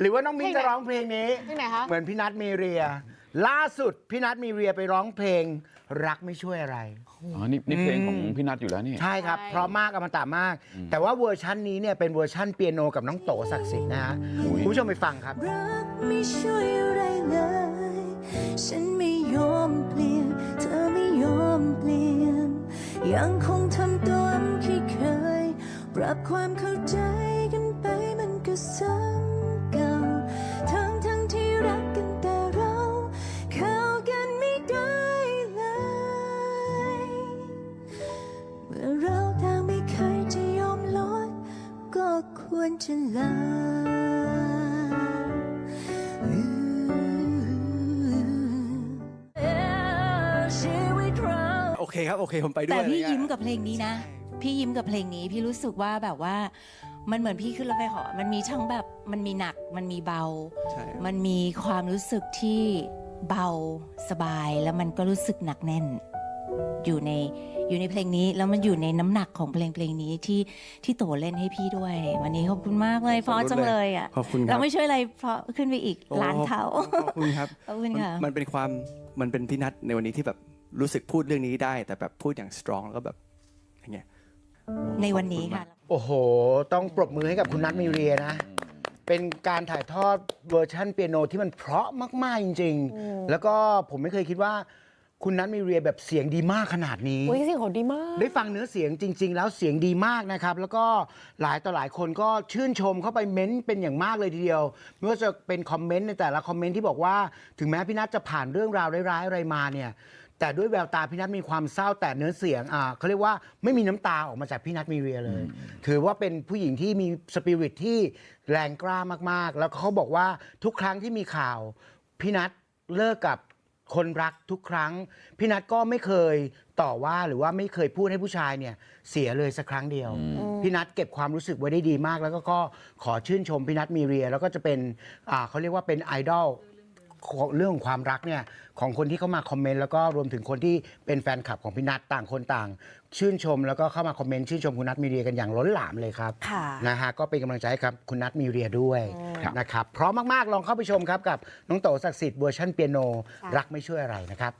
หรือว่าน้องมิ้นเพลงไหนจะร้องเพลงนี้ เพลงไหนคะ เหมือนพี่นัทมีเรีย ล่าสุดพี่นัทมีเรียไปร้องเพลง รักไม่ช่วยอะไร อ๋อนี่นี่เพลงของพี่นัทอยู่แล้วนี่ ใช่ครับ ใช่ เพราะมากอมตะมาก แต่ว่าเวอร์ชันนี้เนี่ยเป็นเวอร์ชันเปียโนกับน้องโตศักดิ์สิทธิ์นะฮะอุ้ยคุณผู้ชมไปฟังครับ รักไม่ช่วยอะไรเลย ฉันไม่ยอมเปลี่ยน เธอไม่ยอมเปลี่ยน ยังคงทำตัวที่เคย ปรับความเข้าใจ เมื่อเราต่างไม่เคยจะยอมลด ก็ควรจะลาชีวิตเราโอเคครับ โอเค ผมไปด้วยแต่พี่อะไรเงี้ยิ้มกับเพลงนี้นะ พี่ยิ้มกับเพลงนี้ พี่รู้สึกว่าแบบว่า มันเหมือนพี่ขึ้นรถไฟเหาะมันมีทั้งแบบมันมีหนักมันมีเบาใช่มันมีความรู้สึกที่เบาสบายแล้วมันก็รู้สึกหนักแน่น อยู่ในอยู่ในเพลงนี้ แล้วมันอยู่ในน้ำหนักของเพลงเพลงนี้ที่ที่โตเล่นให้พี่ด้วย วันนี้ขอบคุณมากเลยเพราะจังเลยอะขอบคุณคเรารับไม่ช่วยอะไรเพราะขึ้นไปอีกโอ้ล้านเท่าขอบคุณครับขอบคุณค่ะมันมันเป็นความมันเป็นพี่นัทในวันนี้ที่แบบรู้สึกพูดเรื่องนี้ได้ แต่แบบพูดอย่างสตรองแล้วก็แบบอย่างเงี้ยในวันนี้ค่ะ โอ้โห ต้องปรบมือให้กับคุณนัทมีเรียนะ เป็นการถ่ายทอดเวอร์ชันเปียโนที่มันเพราะมาก ๆ จริง ๆ แล้วก็ผมไม่เคยคิดว่า คุณนัทมีเรียแบบเสียงดีมากขนาดนี้อุ้ยเสียงเขาดีมาก ได้ฟังเนื้อเสียงจริง ๆ แล้วเสียงดีมากนะครับ แล้วก็หลายต่อหลายคนก็ชื่นชมเข้าไปเม้นต์เป็นอย่างมากเลยทีเดียวไม่ว่าจะเป็นคอมเมนต์ในแต่ละคอมเมนต์ที่บอกว่า ถึงแม้พี่นัทจะผ่านเรื่องราวร้ายๆอะไรมาเนี่ย แต่ด้วยแววตาพี่นัทมีความเศร้าแต่เนื้อเสียงอ่าเขาเรียกว่าไม่มีน้ำตาออกมาจากพี่นัทมีเรียเลย ถือว่าเป็นผู้หญิงที่มีสปิริตที่แรงกล้ามากๆ แล้วเขาบอกว่าทุกครั้งที่มีข่าวพี่นัทเลิกกับ คนรักทุกครั้ง พี่นัทก็ไม่เคยต่อว่าหรือว่าไม่เคยพูดให้ผู้ชายเนี่ยเสียเลยสักครั้งเดียว พี่นัทเก็บความรู้สึกไว้ได้ดีมาก แล้วก็ก็ขอชื่นชมพี่นัทมีเรีย แล้วก็จะเป็นอ่าเขาเรียกว่าเป็นไอดอลของ เรื่องของความรักเนี่ยของคนที่เข้ามาคอมเมนต์แล้วก็รวมถึงคนที่เป็นแฟนคลับของพี่นัทต่างคนต่าง ชื่นชมแล้วก็เข้ามาคอมเมนต์ชื่นชมคุณนัทมีเรียกันอย่างล้นหลามเลยครับค่ะ นะฮะก็เป็นกำลังใจให้ครับคุณนัทมีเรียด้วยครับนะครับพร้อมมากๆลองเข้าไปชมครับกับน้องโตศักดิ์สิทธิ์เวอร์ชันเปียโนค่ะรักไม่ช่วยอะไรนะครับ